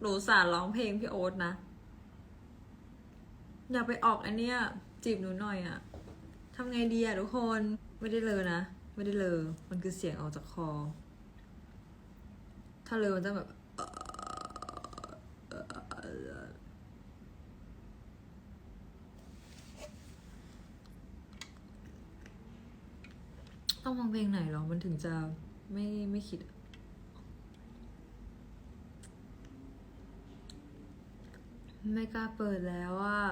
หนูสารร้องเพลงพี่โอ๊ตนะ อยากไปออกอันเนี้ย จีบหนูหน่อยอะทำไงดีอะทุกคนไม่ได้เลยนะ ไม่ได้เลย มันคือเสียงออกจากคอ ถ้าเลยมันจะแบบต้องฟังเพลงไหนหรอ มันถึงจะไม่ไม่คิดอะ ไม่กล้าเปิดแล้วอะ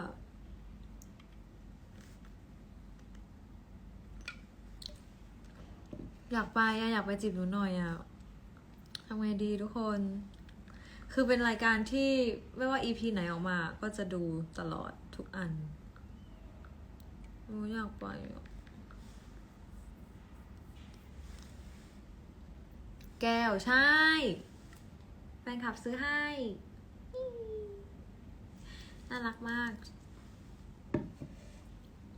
อยากไปอะอยากไปจีบหนูหน่อยอะทำไงดีทุกคน คือเป็นรายการที่ไม่ว่า EP ไหนออกมา ก็จะดูตลอดทุกอันโอ้อยากไปแก้วใช่ แฟนคลับซื้อให้ น่ารักมาก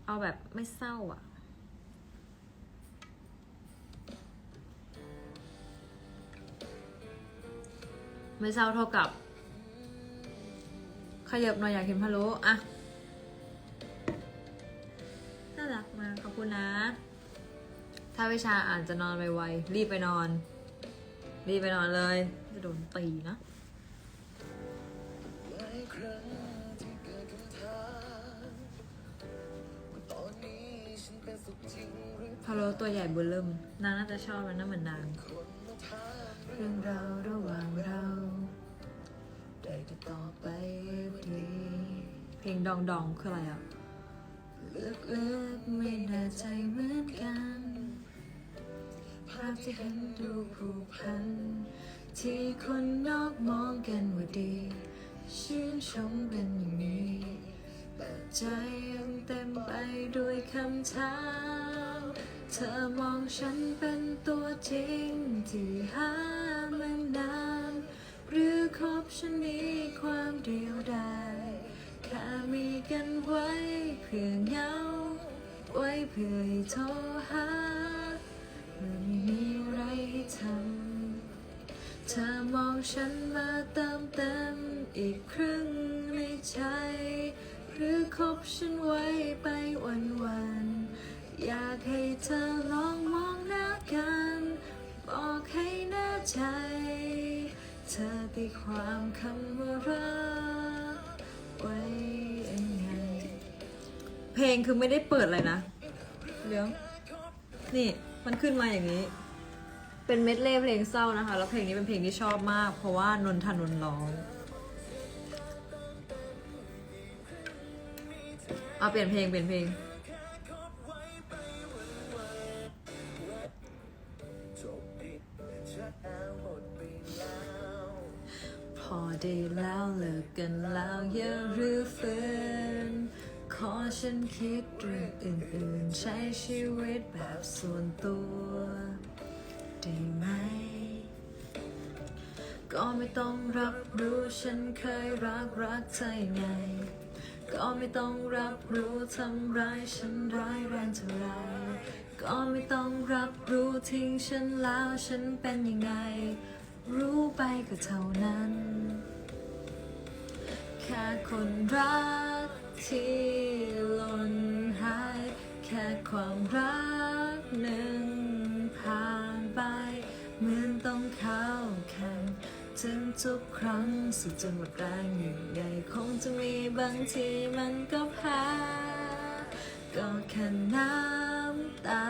เอาแบบไม่เศร้าอะ ไม่เศร้าเท่ากับ ขยับหน่อยอยากเห็นพะโล้อะน่ารักมากขอบคุณนะ ถ้าวิชาอ่านจะนอนไวๆรีบไปนอน รีบไปนอนเลย จะโดนตีนะ พะโล้ตัวใหญ่เบุญเริ่ม นางน่าจะชอบมันนะเหมือนนาง เรื่องราวระหว่างเรา ได้แต่ต่อไปดีเพลงดองดองคืออะไรอะลึกๆไม่แน่ใจเหมือนกัน ภาพที่เห็นดูผูกพัน ที่คนนอกมองกันว่าดี ชื่นชมเป็นอย่างนี้ แต่ใจยังเต็มไปด้วยคำถามเธอมองฉันเป็นตัวจริงที่หามานานหรือคบฉันมีความเดียวดายแค่มีกันไว้เพื่อเหงา ไว้เพื่อให้โทรหาเมื่อไม่มีอะไรให้ทำเธอมองฉันมาเติมเต็มอีกครึ่งในใจ หรือคบฉันไว้ไปวันวันอยากให้เธอลองมองหน้ากัน บอกให้แน่ใจ เธอตีความคำว่ารักไว้ยังไง เพลงคือไม่ได้เปิดเลยนะ เดี๋ยว นี่มันขึ้นมาอย่างนี้ เป็นเม็ดเล่เพลงเศร้านะคะ แล้วเพลงนี้เป็นเพลงที่ชอบมาก เพราะว่านนทนนท์ร้อง เอาเปลี่ยนเพลงเปลี่ยนเพลง พอได้แล้วเลิกกันแล้วอย่ารื้อฟื้นขอฉันคิดเรื่องอื่นๆ ใช้ชีวิตแบบส่วนตัวได้ไหม ก็ไม่ต้องรับรู้ฉันเคยรักรักเธอยังไง ก็ไม่ต้องรับรู้ทำร้ายฉันร้ายแรงเท่าไรก็ไม่ต้องรับรู้ทิ้งฉันแล้วฉันเป็นยังไง รู้ไปก็เท่านั้น แค่คนรักที่หล่นหาย แค่ความรักหนึ่งผ่านไป เหมือนต้องเข้า ถึงทุกครั้งสุดจนหมดแรงอยู่ใหญ่คงจะมีบางทีมันก็แพ้ก็แค่น้ำตา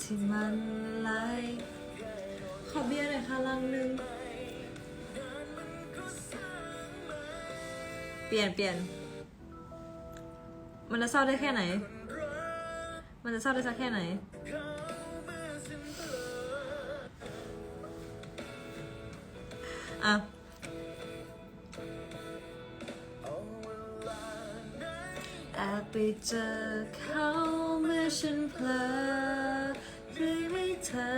ที่มันไหลขอเบียร์หน่อยค่ะลังหนึ่งเปลี่ยนเปลี่ยน มันจะเศร้าได้แค่ไหน มันจะเศร้าได้สักแค่ไหน อะแอบไปเจอเขาเมื่อฉันเพลอหรือให้เธอ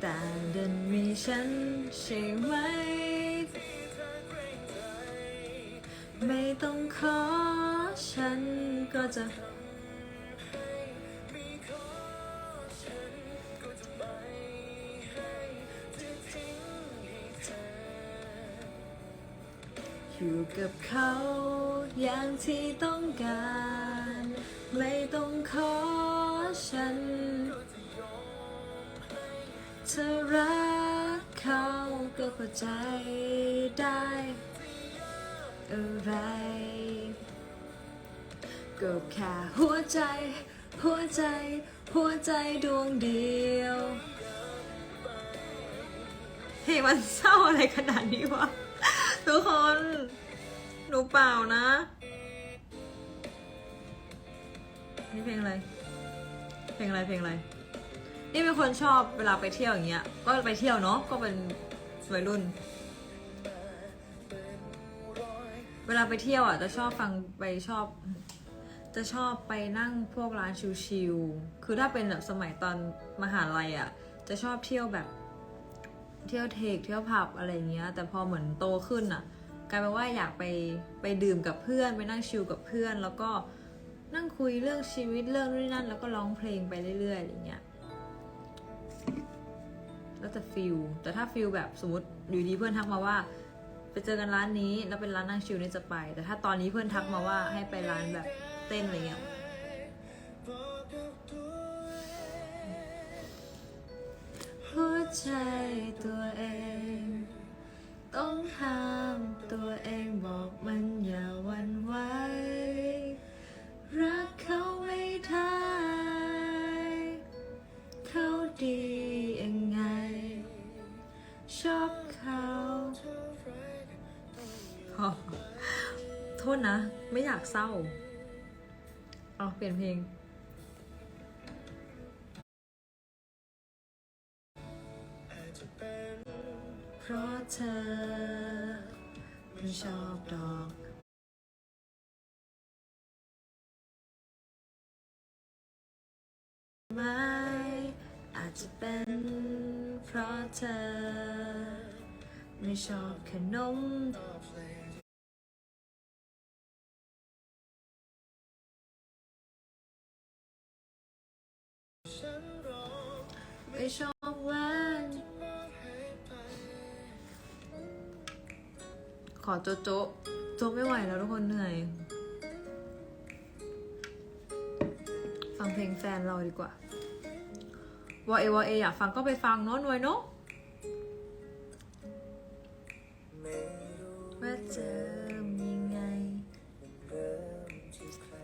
แต่เดินมีฉันใช่ไหม ไม่ต้องขอฉันก็จะ อยู่กับเขาอย่างที่ต้องการ ไม่ต้องขอฉันเธอรักเขาก็เข้าใจได้ อะไร ก็แค่หัวใจ หัวใจ หัวใจดวงเดียวเพลงมันเศร้าอะไรขนาดนี้วะ ทุกคน หนูเปล่านะ นี่เพลงอะไร เพลงอะไร เพลงอะไร นี่เป็นคนชอบเวลาไปเที่ยวอย่างเงี้ย ก็ไปเที่ยวเนาะ ก็เป็นวัยรุ่น เวลาไปเที่ยวอะ จะชอบฟังไปชอบ จะชอบไปนั่งพวกร้านชิลๆคือถ้าเป็นแบบสมัยตอนมหาลัยอะ จะชอบเที่ยวแบบ เที่ยวเทคเที่ยวผับอะไรเงี้ย แต่พอเหมือนโตขึ้นอะกลายเป็นว่าอยากไปไปดื่มกับเพื่อน ไปนั่งชิลกับเพื่อน แล้วก็นั่งคุยเรื่องชีวิตเรื่องนู่นนนั่น แล้วก็ร้องเพลงไปเรื่อยๆอะไรเงี้ยแล้วแต่ฟิลแต่ถ้าฟิลแบบสมมติอยู่ดีเพื่อนทักมาว่า ไปเจอกันร้านนี้แล้วเป็นร้านนั่งชิลนี่จะไป แต่ถ้าตอนนี้เพื่อนทักมาว่าให้ไปร้านแบบเต้นอะไรเงี้ย ใจตัวเอง ต้องห้ามตัวเองบอกมันอย่าหวันไหวรักเขาไม่ได้เขาดียังไง ชอบเขาพอโทษนะ ไม่อยากเศร้าเอาเปลี่ยนเพลง เพราะเธอ ไม่ชอบดอกไม้อาจจะเป็นเพราะเธอ ไม่ชอบขนมไม่ชอบแว ขอโจโจะโจะไม่ไหวแล้วทุกคนเหนื่อย ฟังเพลงแฟนเราดีกว่าวอเอวอเออยากฟังก็ไปฟังเนาะหน่วยเนาะว่าจอยังไง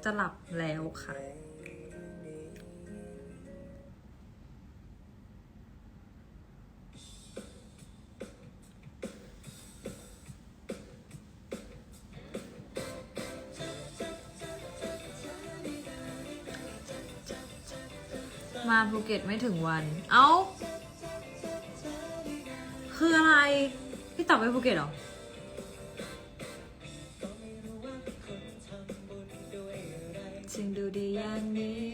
จะหลับแล้วค่ะ มาภูเก็ตไม่ถึงวัน เอ้า คืออะไร พี่ตอบไปภูเก็ตเหรอ จึงดูดีอย่างนี้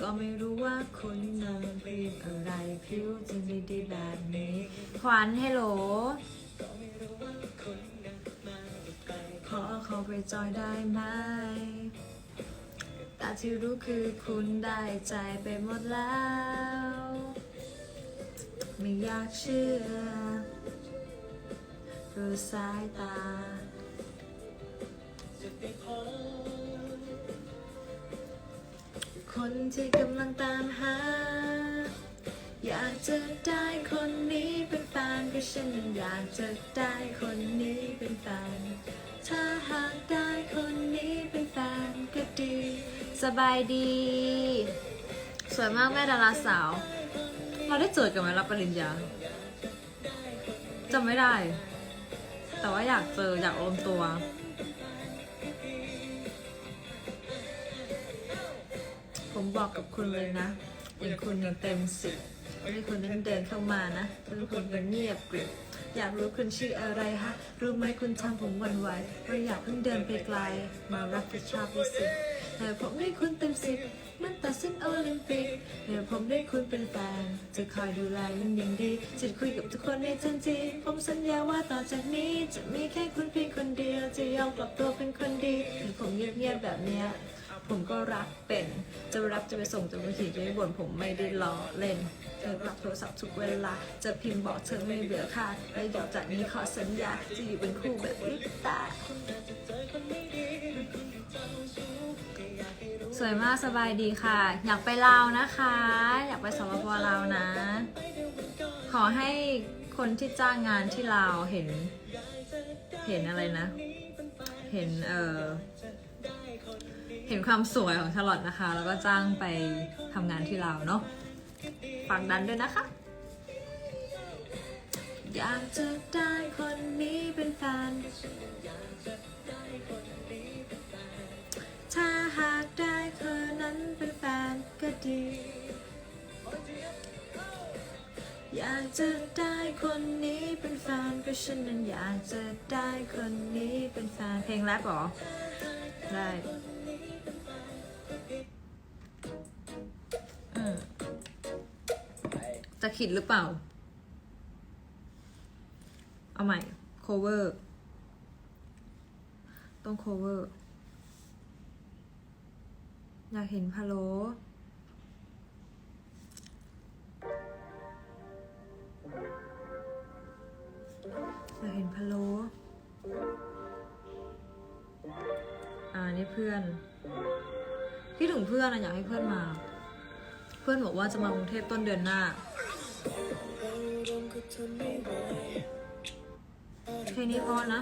ก็ไม่รู้ว่าคุณนั้นเปลี่ยนอะไรผิวจึงดีดีแบบนี้ขวัญเฮลโหลขอเข้าไปจอยได้ไหม ที่รู้คือคุณได้ใจไปหมดแล้ว ไม่อยากเชื่อรู้สายตา คนที่กำลังตามหา อยากจะได้คนนี้เป็นแฟนก็ฉันอยากจะได้คนนี้เป็นแฟนถ้าหากได้คนนี้เป็นแฟนก็ดี สบายดี สวยมากแม่ดาราสาว เราได้เจอกันไหมรับปริญญาจำไม่ได้ แต่ว่าอยากเจออยากรวมตัว ผมบอกกับคุณเลยนะอย่างคุณยังเต็มสิบให้คุณนั้นเดินเข้ามานะคุณคุณก็เงียบกริบอยากรู้คุณชื่ออะไรฮะ รู้ไหมคุณทำผมวันไหวเราอยากเพิ่งเดินไปไกล มารับผิดชอบด้วยสิ แต่ผมได้คุณเต็มสิบมันตัดส้นโอลิมปิกเดี๋ยวผมได้คุณเป็นแฟน จะคอยดูแลมันอย่างดี จะคุยกับทุกคนในทันที ผมสัญญาว่าต่อจากนี้จะมีแค่คุณเพียงคนเดียว จะยอมกลับตัวเป็นคนดีหรือผมเงียบๆแบบเนี้ย ผมก็รักเป็น จะไปรับจะไปส่งจะไปขี่จะไปบ่นผมไม่ได้ล้อเล่น เธอรับโทรศัพท์ทุกเวลา จะพิมพ์บอกเธอไม่เบื่อค่ะและหยอกจากนี้ขอสัญญาจะอยู่เป็นคู่แบบลิปตา สวยมากสบายดีค่ะ อยากไปลาวนะคะ อยากไปสปปลาวนะ ขอให้คนที่จ้างงานที่ลาวเห็น เห็นอะไรนะ เห็นเออเห็นความสวยของชาลอตนะคะ แล้วก็จ้างไปทำงานที่ลาวเนาะฝากดันด้วยนะคะ อยากจะได้คนนี้เป็นแฟนากจะได้คนนี้เป็นแฟนก็ฉันนั้นอยากจะได้คนนี้เป็นแฟนเพลงแรปหรอ ได้จะขิดหรือเปล่า เอาใหม่ cover ต้อง cover อยากเห็นพะโล อยากเห็นพะโล้อ่านี่เพื่อนพี่ถึงเพื่อนอะอยากให้เพื่อนมา เพื่อนบอกว่าจะมากรุงเทพต้นเดือนหน้าเพลงนี้พราะนะ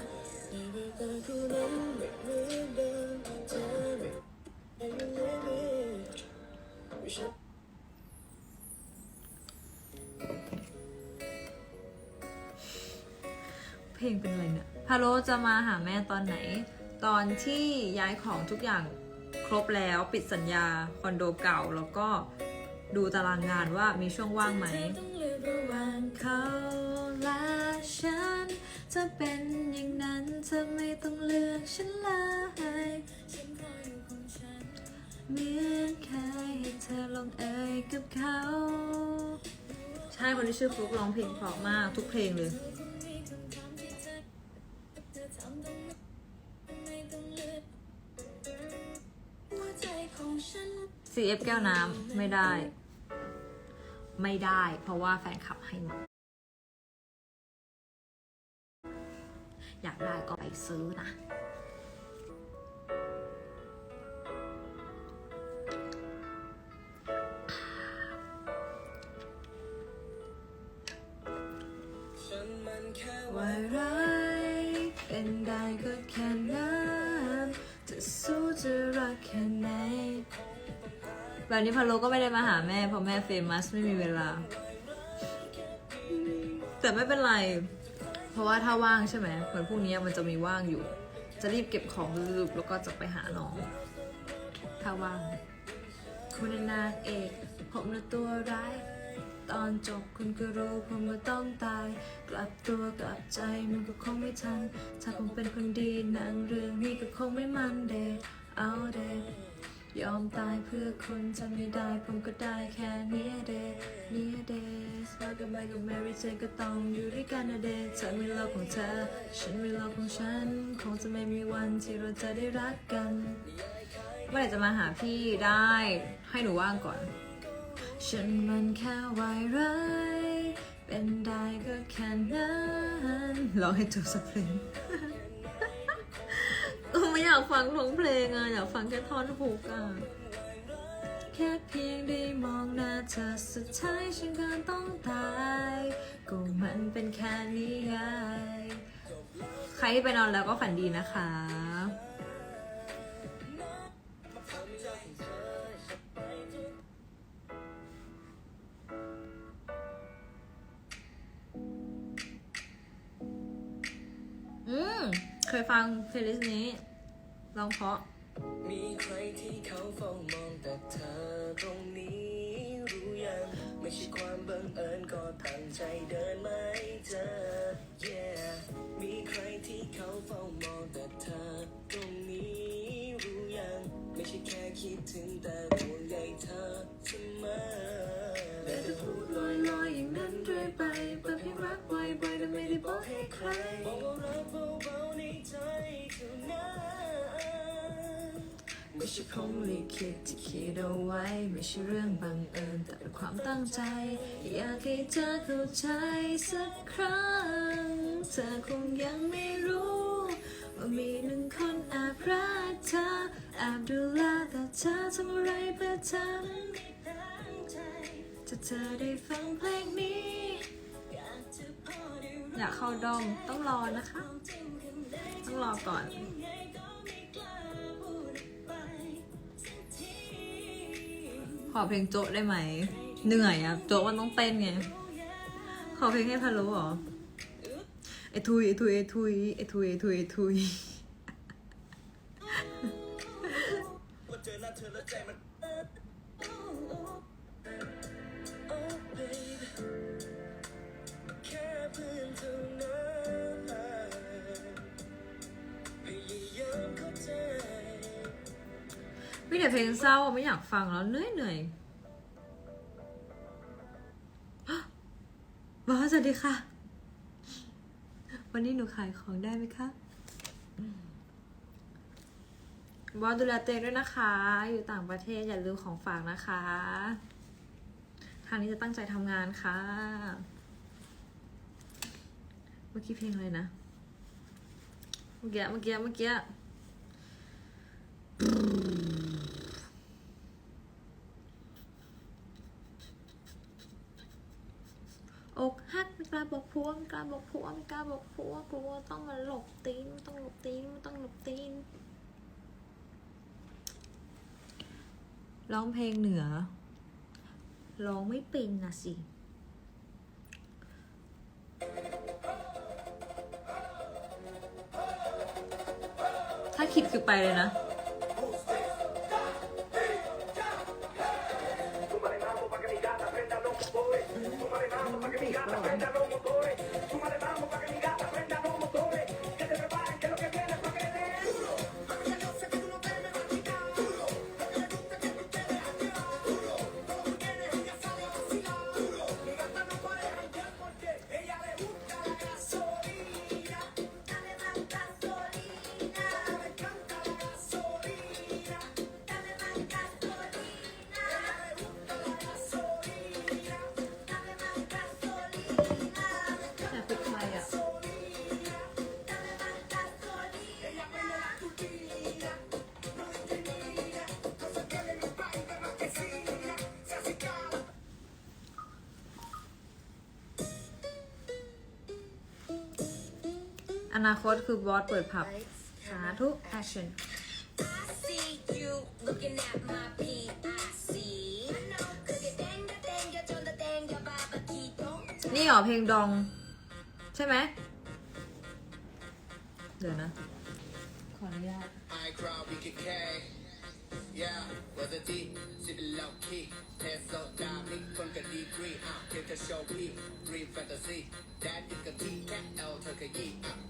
เพลงเป็นอะไรเนี่ยพาโลจะมาหาแม่ตอนไหน ตอนที่ย้ายของทุกอย่างครบแล้วปิดสัญญาคอนโดเก่าแล้วก็ดูตารางงานว่ามีช่วงว่างไหมต้องเลือกระหว่างเขาและฉันจะเป็นอย่างนั้นเธอไม่ต้องเลือกฉันเลยฉันขออยู่ของฉันเหมือนเคยให้เธอลงเอยกับเขา ใช่คนที่ชื่อฟลุกร้องเพลงเพราะมากทุกเพลงเลย เอฟแก้วน้ำไม่ได้ ไม่ได้ เพราะว่าแฟนคลับให้มาอยากได้ก็ไปซื้อนะ แบบนี้พะโลก็ไม่ได้มาหาแม่เพราะแม่เฟมัสไม่มีเวลา แต่ไม่เป็นไร เพราะว่าถ้าว่างใช่ไหมเหมือนพรุ่งนี้มันจะมีว่างอยู่ จะรีบเก็บของรีบแล้วก็จะไปหาน้อง ถ้าว่าง คุณนางเอกผมนะตัวร้ายตอนจบคุณก็รู้ผมว่าต้องตาย กลับตัวกลับใจมันก็คงไม่ทัน ถ้าผมเป็นคนดีหนังเรื่องนี้ก็คงไม่มันเดเอาเดย ยอมตายเพื่อคุณจะไม่ได้ผมก็ได้แค่เนี้ยเดเนี้ยเดสแล้วก็ไม่กับแมรี่เจนก็ต้องอยู่ด้วยกันนะเดเธอมีโลกของเธอ ฉันมีโลกของฉัน คงจะไม่มีวันที่เราจะได้รักกัน เมื่อไหร่จะมาหาพี่ได้ ให้หนูว่างก่อน ฉันมันแค่วายร้ายเป็นได้ก็แค่นั้นร้องให้จบสักเพลง เออไม่อยากฟังท้องเพลงอะอยากฟังแค่ท่อนฮุกอะแค่เพียงได้มองหน้าเธอสุดท้ายฉันก็ต้องตายก็มันเป็นแค่นิยายใครที่ไปนอนแล้วก็ฝันดีนะคะ เคยฟังเพลย์ลิสต์นี้ร้องเพราะ มีใครที่เขาเฝ้ามองแต่เธอตรงนี้รู้ยัง ไม่ใช่ความบังเอิญก็ตั้งใจเดินไม่เจอ yeah เธอเข้าใจสักครั้ง เธอคงยังไม่รู้ ว่ามีหนึ่งคนแอบรักเธอแอบดูแลแต่เธอทำอะไรเพื่อฉันจถ้าเธอได้ฟังเพลงนี้ อยากเข้าดอมต้องรอนะคะ ต้องรอก่อนขอเพลงโจ๊ะได้ไหม เหนื่อยอะโจ๊ะมันต้องเต้นไง ขอเพลงให้พะโล้เหรอไอทุยไอทุยไอทุยไอทุยไอทุยไอทุยเจอหน้าเธอแล้วใจมัน Oh baby แค่เพื่อนเท่านั้นพยายามเข้าใจมีแต่เพลงเศร้าไม่อยากฟังแล้วเหนื่อยเหนื่อย บอสสวัสดีค่ะ วันนี้หนูขายของได้ไหมคะบอสดูแลเองด้วยนะคะ อยู่ต่างประเทศอย่าลืมของฝากนะคะ ทางนี้จะตั้งใจทำงานค่ะ เมื่อกี้เพลงอะไรนะ เมื่อกี้ เมื่อกี้ เมื่อกี้ อกหักม่กล้าบอกพวงกล้าบอกพวงกล้าบอกพวงกลัวต้องมาหลบตีนต้องหลบตีนต้องหลบตีนร้องเพลงเหนือร้องไม่เป็นนะสิถ้าคิดคือไปเลยนะ Oh, got the อนาคตคือบอสเปิดผับ สาธุแอคชั่น นี่เหรอเพลงดอง ใช่ไหม เดี๋ยวนะ ขออนุญาตเ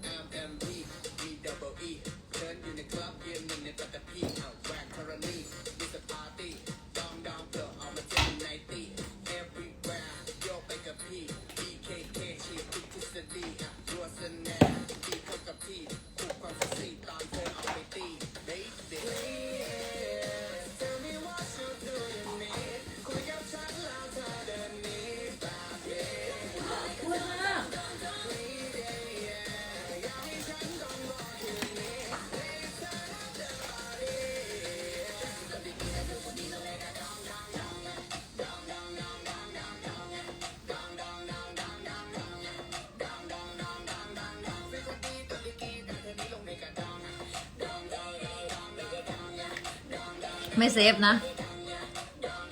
ไม่เซฟนะ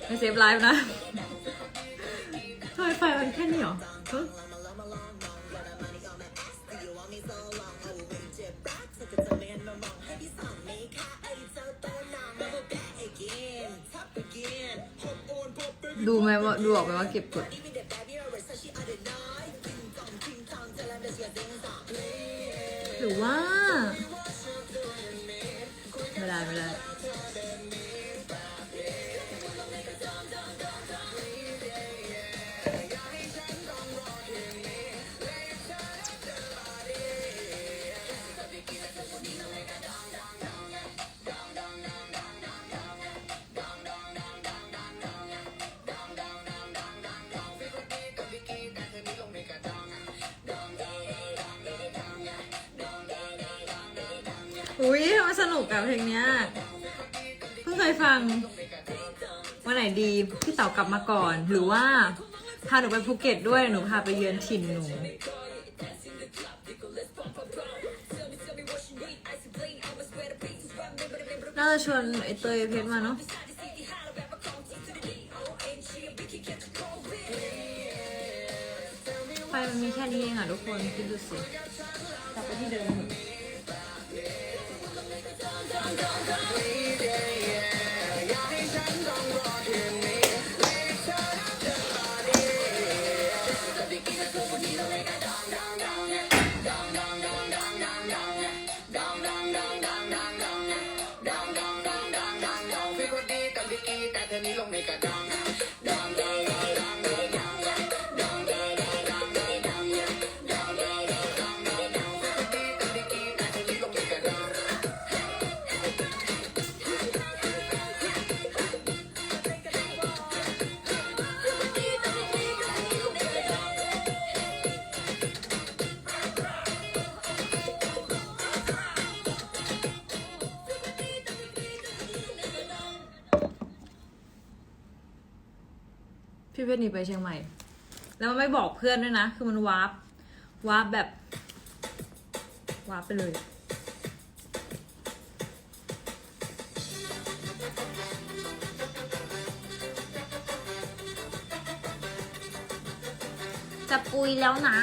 ไม่เซฟไลฟ์นะทำไมไฟมันแค่นี้หรอดูไหมว่าดูออกไหมว่าเก็บกดหรือว่า ไม่ได้ไม่ได้ กับเพลงเนี้ยเพิ่งเคยฟังวันไหนดีพี่เต๋ากลับมาก่อน หรือว่าพาหนูไปภูเก็ตด้วยหนูพาไปเยือนถิ่นหนูน่าจะชวนไอเตยเพชรมาเนาะไฟมันมีแค่นี้เองอะทุกคนคิดดูสิกลับไปที่เดิม เถ พี่เพชรหนีไปเชียงใหม่ แล้วมันไม่บอกเพื่อนด้วยนะ คือมันวาร์ปวาร์ปแบบวาร์ปไปเลย จะปุยแล้วนะ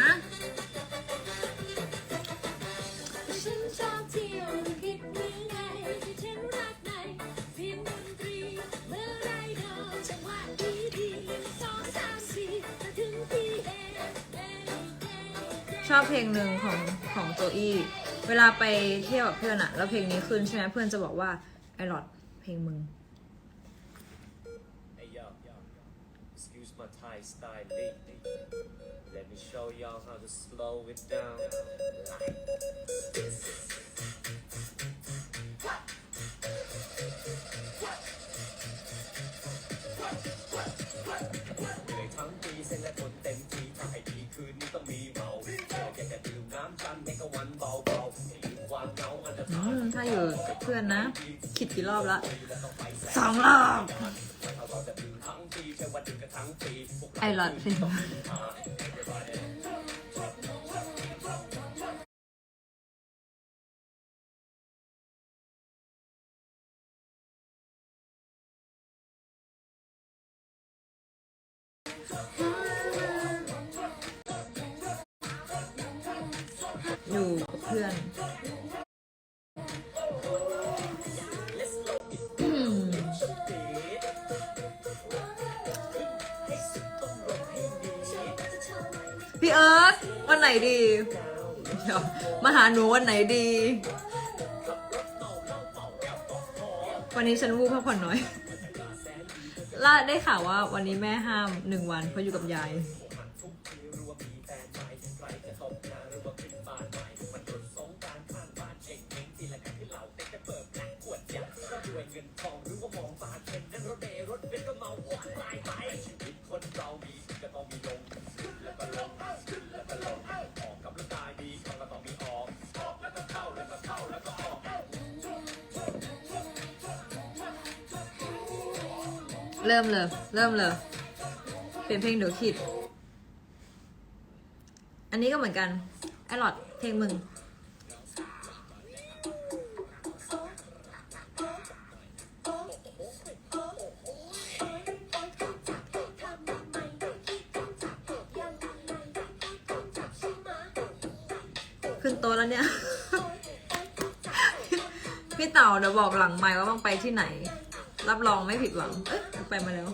ฉันชอ ชอบเพลงหนึ่งของของโจอี้เวลาไปเที่ยวกับเพื่อนอะแล้วเพลงนี้ขึ้นใช่ไหมเพื่อนจะบอกว่าไอรอดเพลงมึง Excuse my Thai style lately. Let me show y'all how to slow it down. Like เมถ้าอยู่กับเพื่อนนะ คิดกี่รอบละสองรอบไอหลอดเป็น นไหนดีเดี๋ยวมาหาหนูวันไหนดี วันนี้ฉันวูบพักผ่อนน้อยล่าได้ข่าวว่าวันนี้แม่ห้ามหนึ่งวันเพราะอยู่กับยายเรามีก็ต้องมีลงขึ้นแล้วก็ลงขึ้นแล้วก็ลง เริ่มเลย เริ่มเลย เป็นเพลงเดี๋ยวขิด อันนี้ก็เหมือนกัน ไอหลอดเพลงมึง ขึ้นโตแล้วเนี่ย พี่เต่าเดี๋ยวบอกหลังไมค์ว่าต้องไปที่ไหน รับรองไม่ผิดหวัง เอ๊ะ ไปมาแล้ว